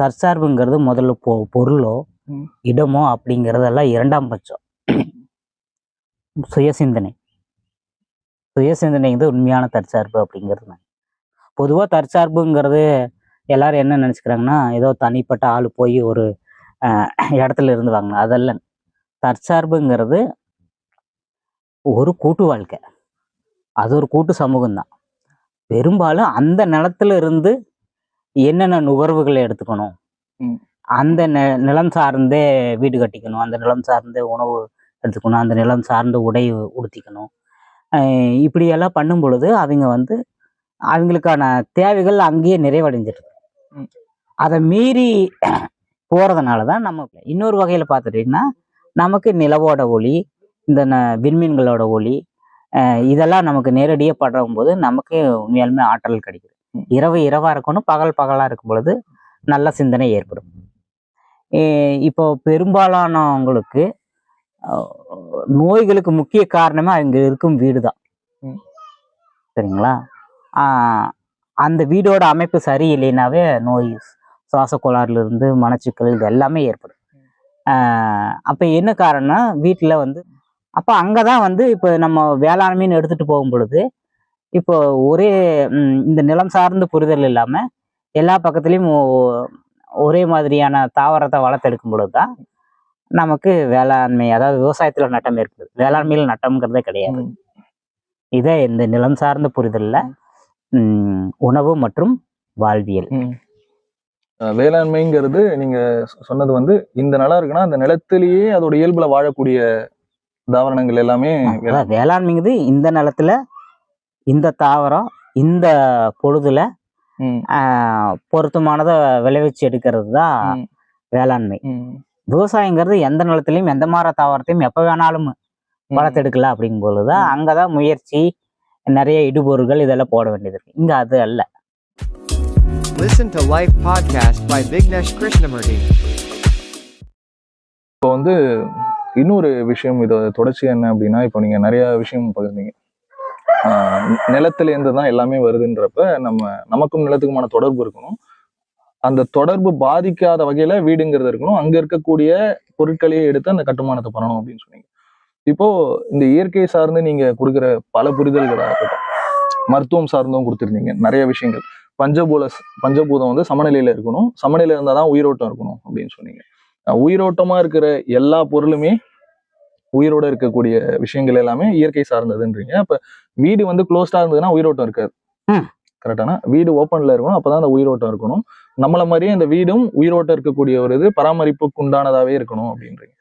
தற்சார்புங்கிறது முதல்ல பொ பொருளோ. இடமோ அப்படிங்கிறதெல்லாம் இரண்டாம் பட்சம். சுயசிந்தனை. சுயசிந்தனைங்கிறது உண்மையான தற்சார்பு அப்படிங்கிறது பொதுவாக தற்சார்புங்கிறது எல்லாரும் என்ன நினச்சிக்கிறாங்கன்னா ஏதோ தனிப்பட்ட ஆள் போய் ஒரு இடத்துல இருந்து வாங்கணும் அதெல்லாம் தற்சார்புங்கிறது ஒரு கூட்டு வாழ்க்கை. அது ஒரு கூட்டு சமூகம் தான். பெரும்பாலும் அந்த நிலத்துல இருந்து என்னென்ன நுகர்வுகளை எடுத்துக்கணும். அந்த நி- நிலம் சார்ந்தே வீடு கட்டிக்கணும். அந்த நிலம் சார்ந்தே உணவு எடுத்துக்கணும். அந்த நிலம் சார்ந்த உடை உடுத்திக்கணும். இப்படியெல்லாம் பண்ணும் பொழுது அவங்க வந்து அவங்களுக்கான தேவைகள் அங்கேயே நிறைவடைஞ்சிருக்கு. அதை மீறி போறதுனால தான் நம்ம இன்னொரு வகையில பார்த்துட்டீங்கன்னா நமக்கு நிலவோட ஒளி இந்த விண்மீன்களோட ஒளி இதெல்லாம் நமக்கு நேரடியாக படுறும் போது நமக்கு உண்மையாலுமே ஆற்றல் கிடைக்குது. இரவு இரவா இருக்கணும் பகல் பகலா இருக்கும் பொழுது நல்ல சிந்தனை ஏற்படும். இப்போ பெரும்பாலானவங்களுக்கு நோய்களுக்கு முக்கிய காரணமே அவங்க இருக்கும் வீடு தான். சரிங்களா? அந்த வீடோட அமைப்பு சரியில்லைனாவே நோய் சுவாச கோளாறுல இருந்து மனச்சிக்கல் இது எல்லாமே ஏற்படும். அப்ப என்ன காரணம்னா வீட்டுல வந்து அப்ப அங்கதான் வந்து இப்போ நம்ம வேளாண்மைன்னு எடுத்துட்டு போகும் பொழுது இப்போ ஒரே இந்த நிலம் சார்ந்த புரிதல் இல்லாம எல்லா பக்கத்துலயும் ஒரே மாதிரியான தாவரத்தை வளர்த்தெடுக்கும் பொழுது தான் நமக்கு வேளாண்மை அதாவது விவசாயத்துல நட்டம் ஏற்படுது. வேளாண்மையில நட்டம்ங்கிறதே கிடையாது. இதே இந்த நிலம் சார்ந்த புரிதல்ல உணவு மற்றும் வாழ்வியல். வேளாண்மைங்கிறது நீங்க சொ- சொன்னது வந்து இந்த நிலம் இருக்குன்னா அந்த நிலத்திலேயே அதோட இயல்புல வாழக்கூடிய தாவரணங்கள் எல்லாமே வேளாண்மைங்கிறது இந்த நிலத்துல இந்த தாவரம் இந்த பொழுதுல பொருத்தமானதை விளைவிச்சு எடுக்கிறது தான் வேளாண்மை. விவசாயங்கிறது எந்த நிலத்திலையும் எந்த மாதிரி தாவரத்தையும் எப்ப வேணாலும் ம். வளர்த்தெடுக்கலாம் அப்படிங்கும் பொழுதுதான் அங்கதான் முயற்சி நிறைய இடுபொருள்கள் இதெல்லாம் போட வேண்டியது இருக்கு. இங்க அது அல்ல. Listen to Life Podcast by Vignesh Krishnamurti. இப்போ வந்து இன்னொரு விஷயம் இதோட தொடர்ச்சி என்ன அப்படின்னா இப்போ நீங்க நிறைய விஷயம் பகிர்ந்தீங்க. நிலத்திலேருந்து தான் எல்லாமே வருதுன்றப்ப நம்ம நமக்கும் நிலத்துக்குமான தொடர்பு இருக்கணும். அந்த தொடர்பு பாதிக்காத வகையில வீடுங்கிறது இருக்கணும். அங்க இருக்கக்கூடிய பொருட்களையே எடுத்து அந்த கட்டுமானத்தை பண்ணணும் அப்படின்னு சொன்னீங்க. இப்போ இந்த இயற்கை சார்ந்து நீங்க கொடுக்குற பல புரிதல்களாக இருக்கட்டும் மருத்துவம் சார்ந்தும் கொடுத்துருந்தீங்க. நிறைய விஷயங்கள். பஞ்சபூல பஞ்சபூதம் வந்து சமநிலையில இருக்கணும். சமநிலையில இருந்தால் தான் உயிரோட்டம் இருக்கணும் அப்படின்னு சொன்னீங்க. உயிரோட்டமா இருக்கிற எல்லா பொருளுமே உயிரோட இருக்கக்கூடிய விஷயங்கள் எல்லாமே இயற்கை சார்ந்ததுன்றீங்க. அப்ப வீடு வந்து க்ளோஸ்டா இருந்ததுன்னா உயிரோட்டம் இருக்காது. கரெக்டானா வீடு ஓப்பன்ல இருக்கணும் அப்பதான் அந்த உயிரோட்டம் இருக்கணும். நம்மள மாதிரியே அந்த வீடும் உயிரோட்டம் இருக்கக்கூடிய ஒரு இது பராமரிப்புக்கு உண்டானதாவே இருக்கணும் அப்படின்றீங்க.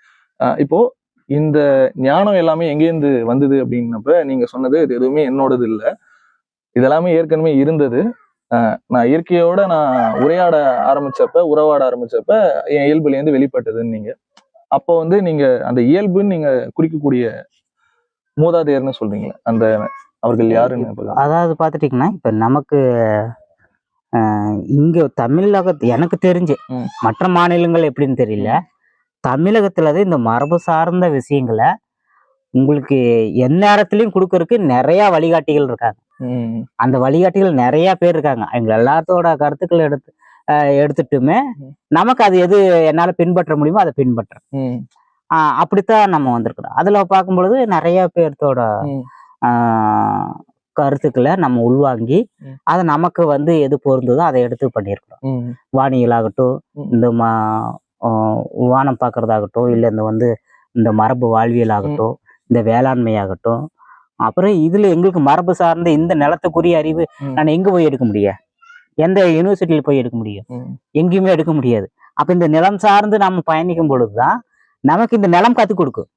இப்போ இந்த ஞானம் எல்லாமே எங்கேருந்து வந்தது அப்படின்னப்ப நீங்க சொன்னது இது எதுவுமே என்னோடது இல்ல. இதெல்லாமே ஏற்கனவே இருந்தது. நான் இயற்கையோட நான் உரையாட ஆரம்பிச்சப்ப உறவாட ஆரம்பிச்சப்ப என் இயல்புலேருந்து வெளிப்பட்டதுன்னு நீங்க அப்போ வந்து நீங்க அந்த இயல்புன்னு நீங்க குறிக்கக்கூடிய மூதாதையர்னு சொல்றீங்களே அந்த அவர்கள் யாருன்னு அதாவது பார்த்துட்டிங்கன்னா இப்போ நமக்கு இங்க தமிழகத்து எனக்கு தெரிஞ்சு. மற்ற மாநிலங்கள் எப்படின்னு தெரியல. தமிழகத்துல தான் இந்த மரபு சார்ந்த விஷயங்களை உங்களுக்கு எந்நேரத்துலையும் கொடுக்கறதுக்கு நிறைய வழிகாட்டிகள் இருக்காங்க. அந்த வழிகாட்டிகள் நிறைய பேர் இருக்காங்க. அவங்க எல்லாத்தோட கருத்துக்களை எடுத்து எடுத்துட்டுமே. நமக்கு அது எது என்னால பின்பற்ற முடியுமோ அதை ஆஹ், அப்படித்தான் நம்ம வந்திருக்கிறோம் அதுல பார்க்கும் பொழுது நிறைய பேர்த்தோட கருத்துக்களை நம்ம உள்வாங்கி. அதை நமக்கு வந்து எது பொருந்ததோ அதை எடுத்து பண்ணியிருக்கிறோம் வானியலாகட்டும். இந்த மா வானம் பார்க்கறதாகட்டும் இல்லை இந்த வந்து இந்த மரபு வாழ்வியல் ஆகட்டும் இந்த வேளாண்மை ஆகட்டும் அப்புறம் இதுல எங்களுக்கு மரபு சார்ந்த இந்த நிலத்துக்குரிய அறிவு. நான் எங்க போய் எடுக்க முடியும் எந்த யூனிவர்சிட்டியில் போய் எடுக்க முடியும்? எங்கேயுமே எடுக்க முடியாது. அப்ப இந்த நிலம் சார்ந்து நம்ம பயணிக்கும் பொழுதுதான் நமக்கு இந்த நிலம் கற்றுக் கொடுக்கும்.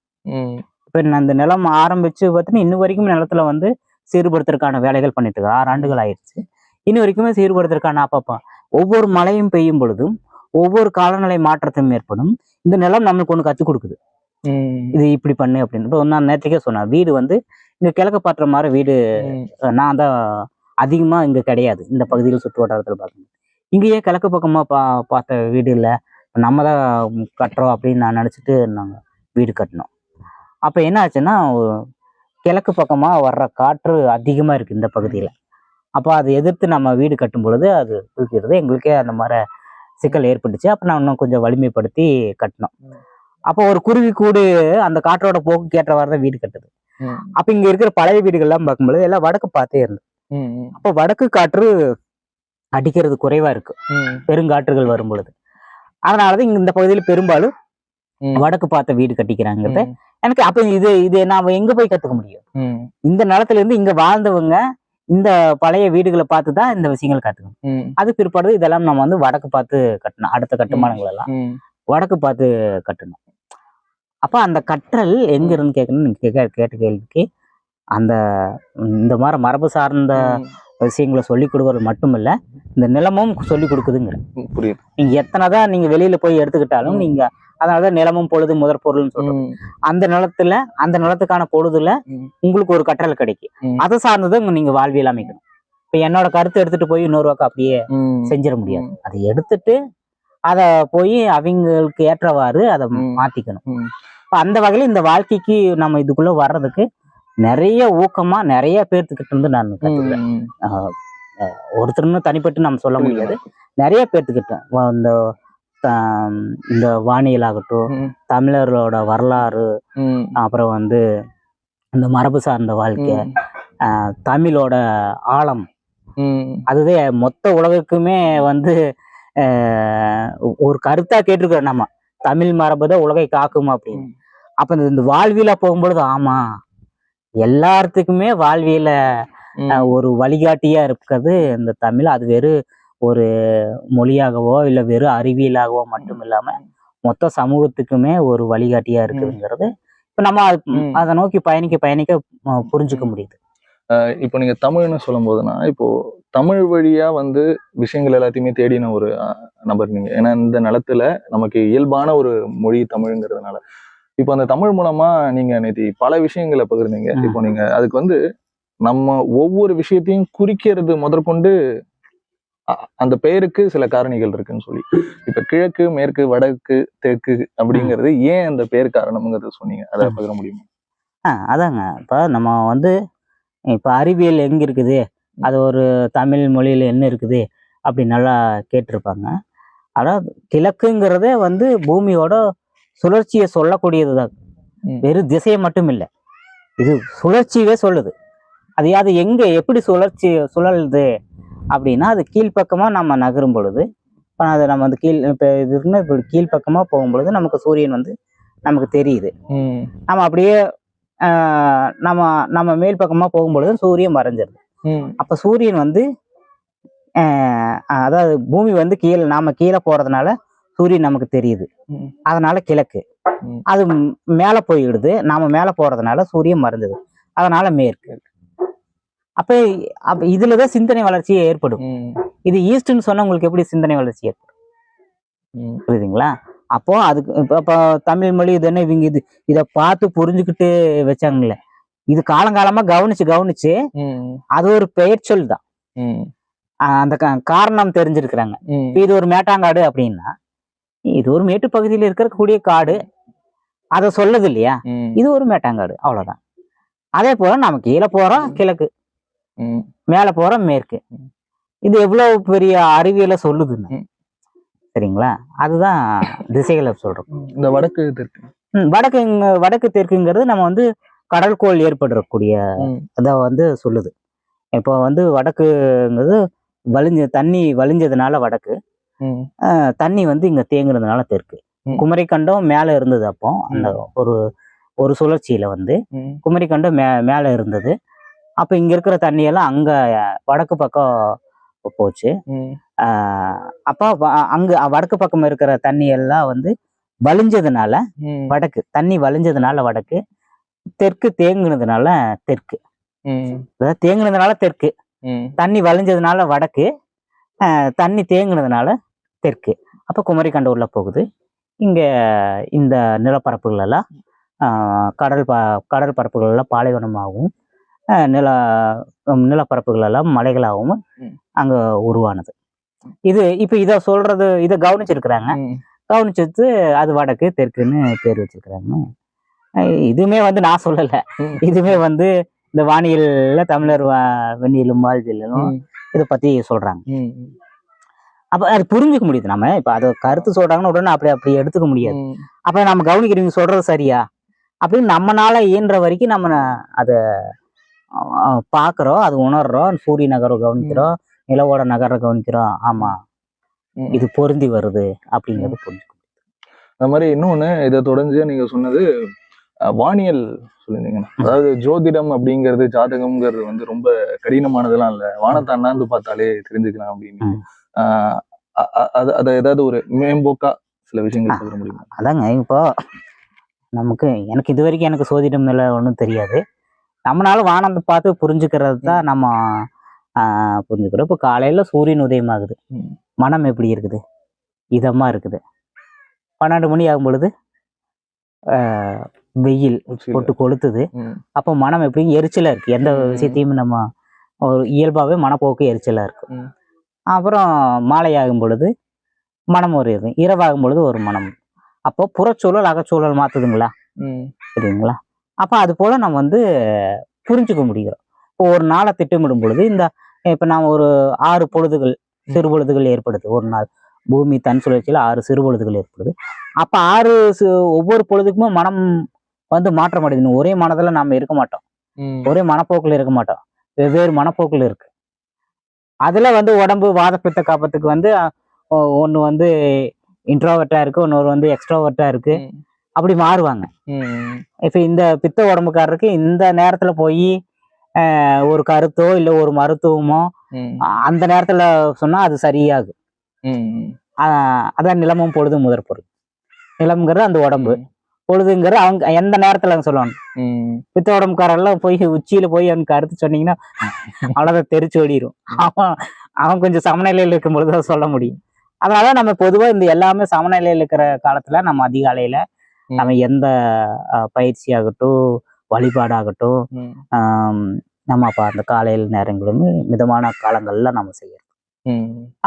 இப்போ இந்த நிலம் ஆரம்பிச்சு பார்த்தீங்கன்னா இன்ன வரைக்கும் நிலத்துல வந்து சீர்படுத்துறதுக்கான வேலைகள் பண்ணிட்டு இருக்கோம் ஆறு ஆண்டுகள் ஆயிடுச்சு. இன்ன வரைக்குமே சீர்படுத்துறதுக்கான அப்பப்பா ஒவ்வொரு மழையும் பெய்யும் பொழுதும் ஒவ்வொரு காலநிலை மாற்றத்தையும் ஏற்படும். இந்த நிலம் நம்மளுக்கு ஒன்று கற்றுக் கொடுக்குது. இது இப்படி பண்ணு அப்படின்னு. இப்போ நான் நேற்றுக்கே சொன்னேன். வீடு வந்து இங்க கிழக்கு பாட்டுற மாதிரி வீடு நான் தான் அதிகமா இங்க கிடையாது. இந்த பகுதியில் சுற்று வட்டாரத்தில் பார்க்கணும் இங்கேயே கிழக்கு பக்கமா பா பார்த்த வீடு இல்லை. நம்ம தான் கட்டுறோம் அப்படின்னு நான் நினச்சிட்டு நாங்கள் வீடு கட்டினோம். அப்போ என்ன ஆச்சுன்னா கிழக்கு பக்கமா வர்ற காற்று அதிகமா இருக்கு இந்த பகுதியில். அப்போ அதை எதிர்த்து நம்ம வீடு கட்டும் பொழுது அது தூக்கிடுது எங்களுக்கே அந்த மாதிரி சிக்கல் ஏற்பட்டுச்சு. அப்ப நான் இன்னும் கொஞ்சம் வலிமைப்படுத்தி கட்டினோம். அப்போ ஒரு குருவி கூடு அந்த காற்றோட போக்கு ஏற்றவாறு தான் வீடு கட்டுது. அப்ப இங்க இருக்கிற பழைய வீடுகள்லாம் பார்க்கும்போது எல்லாம் வடக்கு பார்த்தே இருந்தது. அப்போ வடக்கு காற்று அடிக்கிறது குறைவா இருக்கு. பெருங்காற்றுகள் வரும் பொழுது அதனாலதான் இந்த பகுதியில் பெரும்பாலும். வடக்கு பார்த்த வீடு கட்டிக்கிறாங்கிறது ம், எனக்கு அப்ப இது இது நாம எங்க போய் கத்துக்க முடியும்? இந்த நிலத்துல இருந்து இங்க வாழ்ந்தவங்க இந்த பழைய வீடுகளை பார்த்து தான் இந்த விஷயங்கள் கத்துக்கணும். அது பிற்பாடு இதெல்லாம் நம்ம வந்து வடக்கு பார்த்து கட்டணும். அடுத்த கட்டுமானங்கள் எல்லாம் வடக்கு பார்த்து கட்டணும். அப்ப அந்த கற்றல் எங்க இருந்து கேட்கணும் நீங்க கேட்க கேட்ட கேள்விக்கு அந்த இந்த மாதிரி மரபு சார்ந்த விஷயங்களை சொல்லி கொடுக்கறது மட்டுமில்ல இந்த நிலமும் சொல்லி கொடுக்குதுங்கிற. ம், புரியுது. நீங்க எத்தனைதான் நீங்க வெளியில போய் எடுத்துக்கிட்டாலும் ம். நீங்க அதனாலதான் நிலமும் பொழுது முதற் பொருள்னு சொல்றோம். அந்த நிலத்துல அந்த நிலத்துக்கான பொழுதுல. உங்களுக்கு ஒரு கற்றல் கிடைக்கும். அதை சார்ந்தது நீங்க வாழ்வியல் அமைக்கணும். இப்ப என்னோட கருத்து எடுத்துட்டு போய் இன்னொருவாக்கு அப்படியே ம், செஞ்சிட முடியாது. அதை எடுத்துட்டு அதை போய் அவங்களுக்கு ஏற்றவாறு அதை. மாத்திக்கணும். அந்த வகையில இந்த வாழ்க்கைக்கு நம்ம இதுக்குள்ள வர்றதுக்கு நிறைய ஊக்கமா நிறைய பேர்த்துக்கிட்ட இருந்து நான் கத்துக்கிறேன். ஒருத்தர்னு தனிப்பட்டு நம்ம சொல்ல. முடியாது. நிறைய பேர்த்துக்கிட்ட. வ- இந்த இந்த வானியல் ஆகட்டும் தமிழர்களோட வரலாறு அப்புறம் வந்து இந்த மரபு சார்ந்த வாழ்க்கை தமிழோட ஆழம். அதுதான் மொத்த உலகுக்குமே வந்து ஒரு கருத்தா கேட்டிருக்கிறோம் நம்ம. தமிழ் மரபு தான் உலகை காக்கும் அப்படின்னு. அப்ப இந்த- இந்த வாழ்வியல போகும்பொழுது ஆமா எல்லாத்துக்குமே வாழ்வியல ஒரு வழிகாட்டியா இருக்கிறது இந்த தமிழ். அது வெறும் ஒரு மொழியாகவோ இல்ல வெறும் அறிவியலாகவோ மட்டும் இல்லாம மொத்த சமூகத்துக்குமே ஒரு வழிகாட்டியா இருக்குதுங்கிறது. இப்ப நம்ம அது- நோக்கி பயணிக்க பயணிக்க புரிஞ்சுக்க முடியுது. இப்போ நீங்க தமிழ்னு சொல்லும் போதுனா இப்போ தமிழ் வழியா வந்து விஷயங்கள் எல்லாத்தையுமே தேடின ஒரு நபர் நீங்க. ஏன்னா இந்த நிலத்துல நமக்கு இயல்பான ஒரு மொழி தமிழ்ங்கிறதுனால. இப்போ அந்த தமிழ் மூலமா நீங்க நேத்தி பல விஷயங்களை பகிர்ந்தீங்க. இப்போ நீங்க அதுக்கு வந்து நம்ம ஒவ்வொரு விஷயத்தையும் குறிக்கிறது முதற்கொண்டு அந்த பெயருக்கு சில காரணிகள் இருக்குன்னு சொல்லி. இப்ப கிழக்கு மேற்கு வடக்கு தெற்கு அப்படிங்கிறது ஏன் அந்த பெயர் காரணம்ங்கிறத சொன்னீங்க? அதை. பகிர முடியுமா? அதாங்க. இப்போ நம்ம வந்து இப்போ அறிவியல் எங்க இருக்குது? அது ஒரு தமிழ் மொழியில என்ன இருக்குது? அப்படி நல்லா கேட்டிருப்பாங்க. அதாவது கிழக்குங்கிறதே வந்து பூமியோட சுழற்சியை சொல்லக்கூடியது தான். ம். வெறும் திசையை மட்டும் இல்லை இது சுழற்சியவே சொல்லுது. அது அது எங்க எப்படி சுழற்சி சுழலுது அப்படின்னா அது கீழ்ப்பக்கமா நம்ம நகரும் பொழுது இப்போ அது நம்ம வந்து கீழ் இப்போ இது இருக்குன்னா இப்படி கீழ்ப்பக்கமா போகும் பொழுது நமக்கு சூரியன் வந்து நமக்கு தெரியுது. நம்ம அப்படியே நம்ம நம்ம மேல் பக்கமா போகும்பொழுது சூரியன் மறைஞ்சிருது அப்ப சூரியன் வந்து அதாவது பூமி வந்து கீழே நாம கீழே போறதுனால சூரியன் நமக்கு தெரியுது. அதனால கிழக்கு. அது மேல போயிடுது. நாம மேல போறதுனால சூரியன் மறைஞ்சது. அதனால மேற்கு. அப்ப அப்ப இதுலதான் சிந்தனை வளர்ச்சியே ஏற்படும். இது ஈஸ்ட்னு சொன்னா உங்களுக்கு எப்படி சிந்தனை வளர்ச்சி ஏற்படும்? புரியுதுங்களா? அப்போ அதுக்கு இப்போ தமிழ் மொழி இது என்ன இவங்க இது இதை பார்த்து புரிஞ்சுக்கிட்டு வச்சாங்களே இது காலங்காலமா கவனிச்சு கவனிச்சு அது ஒரு பெயர் சொல் தான் அந்த காரணம் தெரிஞ்சிருக்கிறாங்க. இது ஒரு மேட்டாங்காடு அப்படின்னா இது ஒரு மேட்டு பகுதியில் இருக்கக்கூடிய காடு. அதை சொல்லுது இல்லையா இது ஒரு மேட்டாங்காடு. அவ்வளவுதான். அதே போல நம்ம கீழே போறோம் கிழக்கு. மேல போறோம் மேற்கு. இது எவ்வளவு பெரிய அறிவியலை சொல்லுதுன்னு. சரிங்களா? அதுதான் திசைகளை சொல்றோம். இந்த வடக்கு தெற்கு. வடக்கு வடக்கு தெற்குங்கிறது நம்ம வந்து கடற்கோள் ஏற்படக்கூடிய இதை வந்து சொல்லுது. இப்போ வந்து வடக்குங்கிறது வலிஞ்ச தண்ணி வலிஞ்சதுனால வடக்கு. தண்ணி வந்து இங்க தேங்குனதுனால தெற்கு. ம். குமரிக்கண்டம் மேல இருந்தது அப்போ அந்த ஒரு ஒரு சுழற்சியில வந்து. ம். குமரிக்கண்டம் மே மேல இருந்தது. அப்ப இங்க இருக்கிற தண்ணியெல்லாம் அங்க வடக்கு பக்கம் போச்சு. அப்ப அங்க வடக்கு பக்கம் இருக்கிற தண்ணி எல்லாம் வந்து வலிஞ்சதுனால வடக்கு தண்ணி வலிஞ்சதுனால வடக்கு தெற்கு தேங்குனதுனால தெற்கு. தேங்குனதுனால தெற்கு. தண்ணி வலிஞ்சதுனால வடக்கு. தண்ணி தேங்குனதுனால தெற்கு. அப்ப குமரிக்கண்டம் உள்ள போகுது. இங்க இந்த நிலப்பரப்புகள் எல்லாம் ஆஹ் கடல் ப கடல் பரப்புகள் எல்லாம் பாலைவனமாகவும் நில உம் நிலப்பரப்புகள் எல்லாம் மலைகளாகவும். அங்க உருவானது. இது இப்ப இத சொல்றது இத கவனிச்சிருக்கிறாங்க. ம். கவனிச்சிட்டு அது வடக்கு தெற்குன்னு பேர் வச்சிருக்கிறாங்க. இதுவுமே வந்து நான் சொல்லல. இதுவுமே வந்து இந்த வானியல்ல தமிழர் வெண்ணியலும் வாழ்வியலும் இதை பத்தி சொல்றாங்க. ம். அப்ப அது புரிஞ்சுக்க முடியுது. நம்ம இப்ப அது கருத்து சொல்றாங்கன்னு உடனே அப்படி அப்படி எடுத்துக்க முடியாது. அப்ப நம்ம கவனிக்கிறீங்க சொல்றது சரியா? அப்படின்னு நம்மனால இயன்ற வரைக்கும் நம்ம அதை பாக்குறோம் அது உணர்றோம். சூரிய நகரை கவனிக்கிறோம். நிலவோட நகரை கவனிக்கிறோம். ஆமா. இது பொருந்தி வருது அப்படிங்கறது புரிஞ்சுக்கணும் அந்த மாதிரி இன்னொன்னு இதை தொடர்ந்து நீங்க சொன்னது வானியல் சொல்லியிருந்தீங்க அதாவது ஜோதிடம் அப்படிங்கிறது ஜாதகம்ங்கிறது வந்து ரொம்ப கடினமானதெல்லாம் இல்ல. வானத்தை அண்ணாந்து பார்த்தாலே தெரிஞ்சுக்கலாம் அப்படின்னு. அது அதை ஏதாவது ஒரு மேம்போக்கா சில விஷயங்கள் சொல்ல முடியுமா? அதாங்க இப்போ நமக்கு எனக்கு இது வரைக்கும் எனக்கு சோதிடம் மேல ஒன்றும் தெரியாது. நம்மளால வானத்தை பார்த்து புரிஞ்சுக்கிறது தான் நம்ம புரிஞ்சுக்கிறோம். இப்போ காலையில சூரியன் உதயமாகுது. மனம் எப்படி இருக்குது? இதமா இருக்குது. பன்னெண்டு மணி ஆகும் பொழுது வெயில். போட்டு கொளுத்துது. அப்போ மனம் எப்படி எரிச்சலா இருக்கு. எந்த. விஷயத்தையும் நம்ம ஒரு இயல்பாகவே மனப்போக்கு எரிச்சலா இருக்கு ம். அப்புறம் மாலை ஆகும் பொழுது மனம் ஒரு இது இரவாகும் பொழுது ஒரு மனம். அப்போ புறச்சூழல் அகச்சூழல் மாத்துதுங்களா? ம், சரிங்களா அப்போ அது போல நம்ம வந்து புரிஞ்சுக்க முடிகிறோம் இப்போ ஒரு நாளை திட்டமிடும் பொழுது இந்த இப்போ நாம் ஒரு ஆறு பொழுதுகள் சிறு பொழுதுகள் ஏற்படுது. ஒரு நாள் பூமி தன் சுழற்சியில் ஆறு சிறு பொழுதுகள் ஏற்படுது. அப்போ ஆறு ஒவ்வொரு பொழுதுக்குமே மனம் வந்து மாற்றம் அடையணும். ஒரே மனதில் நாம் இருக்க மாட்டோம். ஒரே மனப்போக்கில் இருக்க மாட்டோம். வெவ்வேறு மனப்போக்கில் இருக்கு. அதுல வந்து உடம்பு வாதப்பித்த காப்பத்துக்கு வந்து ஒன்று வந்து இன்ட்ரோவர்ட்டா இருக்கு இன்னொரு வந்து எக்ஸ்ட்ரோவர்ட்டா இருக்கு. ம், அப்படி மாறுவாங்க. இப்போ இந்த பித்த உடம்புக்காரருக்கு இந்த நேரத்துல போய் ஒரு கருத்தோ இல்லை ஒரு மருத்துவமோ அந்த நேரத்துல சொன்னா அது சரியாகும். அதான் நிலமும் பொழுதும் முதற் பொருள். நிலம்ங்கிறது அந்த உடம்பு. ம். பொழுதுங்கிறது அவங்க எந்த நேரத்துல சொல்லணும் ம், பித்த உடம்புக்காரெல்லாம் போய் உச்சியில போய் அவனுக்கு கருத்து சொன்னீங்கன்னா அவ்வளோதான் தெரிச்சு ஓடிடும் அவன் அவன் கொஞ்சம் சமநிலையில் இருக்கும் பொழுது சொல்ல முடியும். அதனால நம்ம பொதுவா இந்த எல்லாமே சமநிலையில் இருக்கிற காலத்துல நம்ம அதிகாலையில. நம்ம எந்த அஹ், பயிற்சியாகட்டும் வழிபாடாகட்டும் நம்ம அப்ப அந்த காலையில் நேரங்களுமே மிதமான காலங்கள்ல நம்ம செய்யறோம்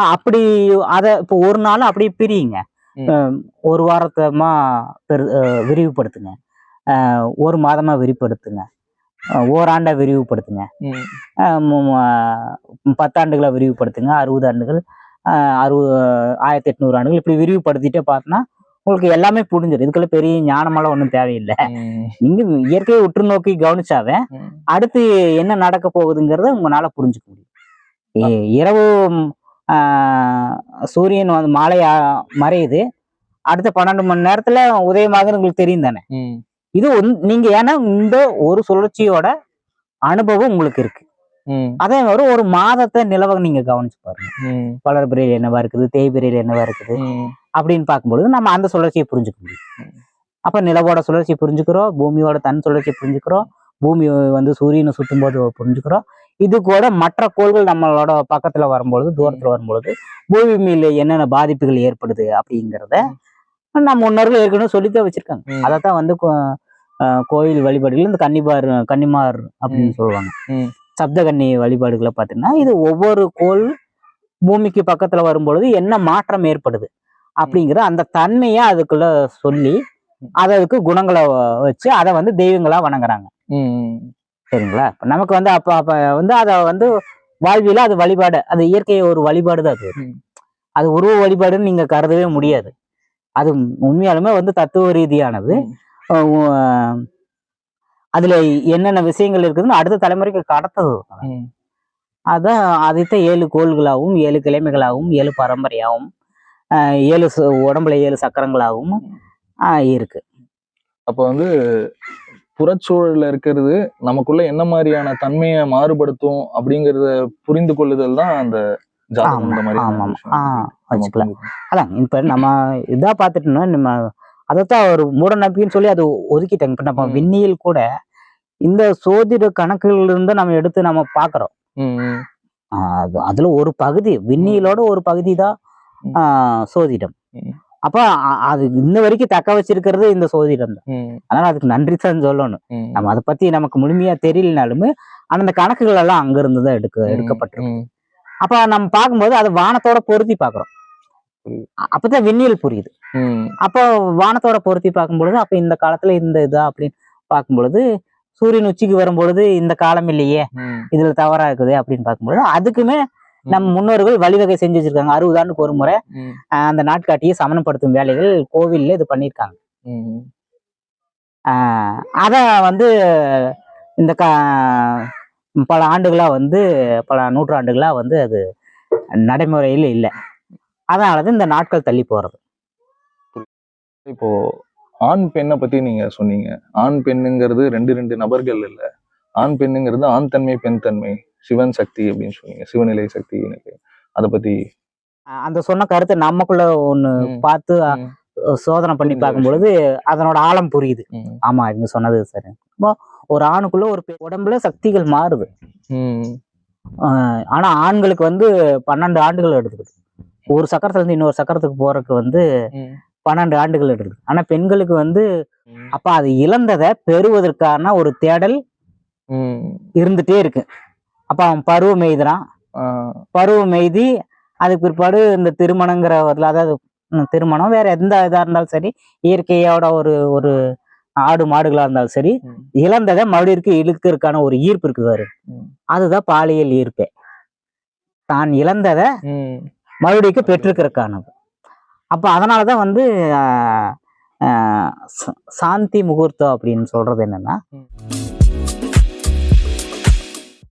அப்படி அதை இப்போ ஒரு நாள் அப்படி பிரியுங்க. ஒரு வாரத்தமா பெரு விரிவுபடுத்துங்க. ஒரு மாதமா விரிவுபடுத்துங்க. ஓராண்டா விரிவுபடுத்துங்க. பத்தாண்டுகளை விரிவுபடுத்துங்க. அறுபது ஆண்டுகள் அறுபது ஆயிரத்தி எட்நூறு ஆண்டுகள் இப்படி விரிவுபடுத்திட்டே பார்த்தோன்னா உங்களுக்கு எல்லாமே புரிஞ்சிடும். இதுக்குள்ள பெரிய ஞானமெல்லாம் ஒன்றும் தேவையில்லை. ம், நீங்க இயற்கையை உற்று நோக்கி கவனிச்சாவே. அடுத்து என்ன நடக்க போகுதுங்கிறத உங்களால புரிஞ்சுக்க முடியும். இரவு சூரியன் வந்து மாலை மறையுது. அடுத்த பன்னெண்டு மணி நேரத்துல உதயமாகுது உங்களுக்கு தெரியும் தானே? இது நீங்க ஏன்னா இந்த ஒரு சுழற்சியோட அனுபவம் உங்களுக்கு இருக்கு. அதே மாதிரி ஒரு மாதத்தை நிலவ நீங்க கவனிச்சு பாருங்க. ம், வளர்பிறையில் என்னவா இருக்குது தேய்பிறையில் என்னவா இருக்குது அப்படின்னு பார்க்கும்பொழுது நம்ம அந்த சுழற்சியை புரிஞ்சுக்க முடியும். அப்ப நிலவோட சுழற்சியை புரிஞ்சுக்கிறோம் பூமியோட தன் சுழற்சியை புரிஞ்சுக்கிறோம் பூமி வந்து சூரியனை சுற்றும் போது புரிஞ்சுக்கிறோம். இது கூட மற்ற கோள்கள் நம்மளோட பக்கத்துல வரும்பொழுது தூரத்துல வரும்பொழுது பூமி மேல என்னென்ன பாதிப்புகள் ஏற்படுது அப்படிங்கிறத நம்ம முன்னோர்கள் ஏற்கனவே சொல்லித்தான் வச்சிருக்காங்க. அதைத்தான் வந்து கோயில் வழிபாடுகள் இந்த கன்னிபார் கன்னிமார் அப்படின்னு சொல்லுவாங்க. சப்த கன்னி வழிபாடுகளை பார்த்தீங்கன்னா இது ஒவ்வொரு கோள் பூமிக்கு பக்கத்துல வரும்பொழுது என்ன மாற்றம் ஏற்படுது அப்படிங்கிற அந்த தன்மையை அதுக்குள்ள சொல்லி அதை அதுக்கு குணங்களை வச்சு அதை வந்து தெய்வங்களா வணங்குறாங்க. சரிங்களா? இப்ப நமக்கு வந்து அப்ப அப்ப வந்து அதை வந்து வாழ்வியல அது வழிபாடு. அது இயற்கை ஒரு வழிபாடு தான் அது. அது உருவ வழிபாடுன்னு நீங்க கருதவே முடியாது. அது உண்மையாலுமே வந்து தத்துவ ரீதியானது. அதுல என்னென்ன விஷயங்கள் இருக்குதுன்னு அடுத்த தலைமுறைக்கு கடத்தது அதான் அதைத்தான் ஏழு கோள்களாகவும் ஏழு கிழமைகளாகவும் ஏழு பரம்பரையாகவும் ஏழு உடம்புல ஏழு சக்கரங்களாகவும் இருக்கு. அப்ப வந்து புறச்சூழல்ல இருக்கிறது நமக்குள்ள என்ன மாதிரியான தன்மையை மாறுபடுத்தும் அப்படிங்கறத புரிந்து கொள்ளுதல் தான் அந்த வச்சுக்கலாம். அதான் இப்ப நம்ம இதா பார்த்துட்டோம்னா நம்ம அதைத்தான் ஒரு மூட நம்பிக்கைன்னு சொல்லி அது ஒதுக்கிட்டாங்க இப்ப நம்ம. விண்ணியல் கூட இந்த சோதிட கணக்குகள் இருந்து நம்ம எடுத்து நம்ம பாக்குறோம் அதுல ஒரு பகுதி விண்ணியலோட ஒரு பகுதி தான் சோதிடம். அப்ப அது இன்ன வரைக்கும் தக்க வச்சிருக்கிறது இந்த சோதிடம் தான் அதனால அதுக்கு நன்றி தான் சொல்லணும். நம்ம அதை பத்தி நமக்கு முழுமையா தெரியலனாலுமே அந்த கணக்குகள் எல்லாம் அங்க இருந்து தான் எடுக்க எடுக்கப்பட்டிருக்கு அப்ப நம்ம பார்க்கும்போது அது வானத்தோட பொருத்தி. அ- அப்பதான் விண்ணியல் புரியுது. அப்போ வானத்தோட பொருத்தி பார்க்கும்பொழுது அப்ப இந்த காலத்துல இந்த இதா அப்படின்னு பார்க்கும்பொழுது சூரியன் உச்சிக்கு வரும்பொழுது இந்த காலம் இல்லையே இதுல தவறா இருக்குது அப்படின்னு பார்க்கும்பொழுது அதுக்குமே நம் முன்னோர்கள் வழிவகை செஞ்சு வச்சிருக்காங்க. அறுபது ஆண்டுக்கு ஒரு முறை அந்த நாட்காட்டியை சமணப்படுத்தும் வேலைகள் கோவில்ல இது பண்ணியிருக்காங்க. அத வந்து இந்த க பல ஆண்டுகளா வந்து பல நூற்றாண்டுகளா வந்து அது நடைமுறையில் இல்லை. அதனால தான் இந்த நாட்கள் தள்ளி போறது. இப்போ ஆண் பெண்ணை பத்தி நீங்க சொன்னீங்க. ஆண் பெண்ணுங்கிறது ரெண்டு ரெண்டு நபர்கள் இல்ல. ஆண் பெண்ணுங்கிறது ஆண் தன்மை பெண் தன்மை. சிவன் சக்தி அப்படின்னு சொன்னீங்க. சிவநிலை சக்தி எனக்கு அதை பத்தி அந்த சொன்ன கருத்தை நமக்குள்ள ஒண்ணு ம், பார்த்து சோதனை பண்ணி புரிஞ்ச பார்க்கும் பொழுது அதனோட ஆழம் புரியுது. ஆமா இவங்க சொன்னது சரி. ஒரு ஆணுக்குள்ள ஒரு உடம்புல சக்திகள் மாறுது. ஆனா ஆண்களுக்கு வந்து பன்னெண்டு ஆண்டுகள் எடுத்துக்குது. ஒரு சக்கரத்துல இருந்து இன்னொரு சக்கரத்துக்கு போறதுக்கு வந்து பன்னெண்டு ஆண்டுகள் எடுக்குது. ஆனா பெண்களுக்கு வந்து அப்ப அது இழந்ததை பெறுவதற்கான ஒரு தேடல் இருந்துட்டே இருக்கு. அப்ப அவன் பருவம் எய்துறான் பருவம் எய்தி அதுக்கு பிற்பாடு இந்த திருமணங்கிற அதாவது திருமணம் வேற எந்த இதா இருந்தாலும் சரி இயற்கையோட ஒரு ஒரு ஆடு மாடுகளா இருந்தாலும் சரி இழந்ததை மறுபடியும் இழுக்கிறதுக்கான ஒரு ஈர்ப்பு இருக்கு பாரு. அதுதான் பாலியல் ஈர்ப்பே. தான் இழந்ததை மறுபடியும் பெற்றிருக்கிறதுக்கானது. அப்போ அதனாலதான் வந்து ஆஹ், ஆஹ், சா- சாந்தி முகூர்த்தம் அப்படின்னு சொல்றது என்னன்னா.